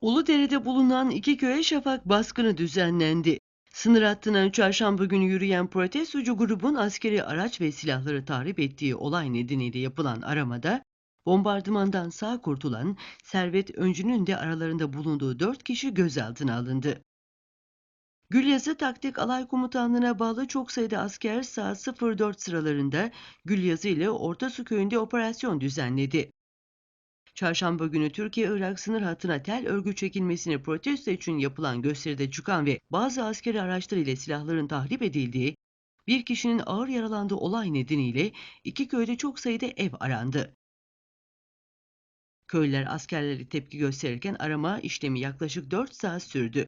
Uludere'de bulunan iki köye şafak baskını düzenlendi. Sınır hattına çarşamba günü yürüyen protestocu grubun askeri araç ve silahları tahrip ettiği olay nedeniyle yapılan aramada, bombardımandan sağ kurtulan Servet Öncü'nün de aralarında bulunduğu dört kişi gözaltına alındı. Gülyazı Taktik Alay Komutanlığı'na bağlı çok sayıda asker saat 04 sıralarında Gülyazı ile Ortasu köyünde operasyon düzenledi. Çarşamba günü Türkiye-Irak sınır hattına tel örgü çekilmesini protesto için yapılan gösteride çıkan ve bazı askeri araçlar ile silahların tahrip edildiği, bir kişinin ağır yaralandığı olay nedeniyle iki köyde çok sayıda ev arandı. Köylüler askerleri tepki gösterirken arama işlemi yaklaşık 4 saat sürdü.